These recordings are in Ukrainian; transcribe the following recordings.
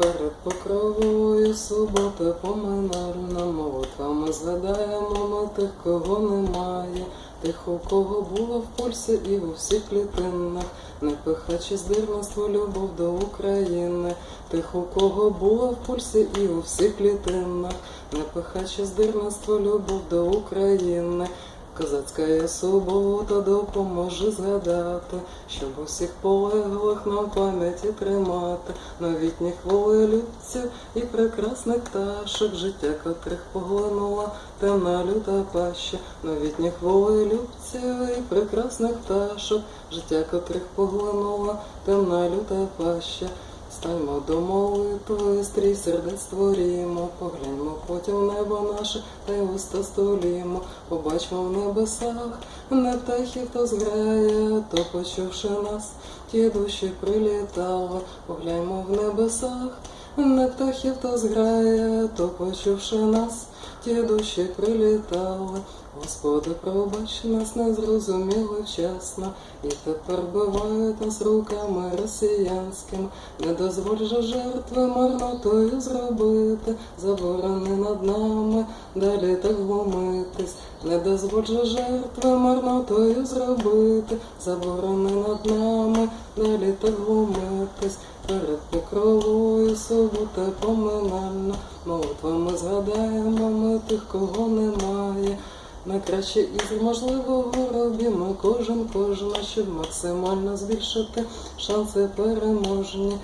Перед покровою субота поминальна молитвами згадаємо ми тих, кого немає, тих, у кого було в пульсі і у всіх клітинах, не пихачі здирництво, любов до України, тих, у кого було в пульсі і у всіх клітинах, не пихачі здирництво, любов до України. Козацька субота допоможе згадати, щоб усіх полеглих нам пам'яті тримати, новітніх волелюбців і прекрасних пташок, життя котрих поглинула темна люта паща, новітніх волелюбців і прекрасних пташок, життя котрих поглинула темна люта паща. Станьмо до молитви, стрій сердець створімо, погляньмо потім небо наше, та й уста столімо, побачимо в небесах, не птахів то зграє, то почувши нас, ті душі прилітали, погляньмо в небесах, не птахів то зграє, то почувши нас, ті душі прилітали. Господи, пробач нас не зрозуміли вчасно, і тепер бивають нас руками росіянськими. Не дозволь же жертви марнотою зробити, заборони над нами далі так глумитись. Не дозволь жертви марнотою зробити, заборони над нами далі так глумитись. Перед покровою субота поминальна, молитвами згадаємо ми тих, кого немає. Найкраще із можливого робімо кожен кожна, щоб максимально збільшити шанси переможні.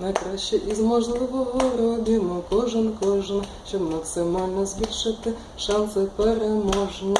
Найкраще із можливого робімо кожен кожен, щоб максимально збільшити шанси переможні.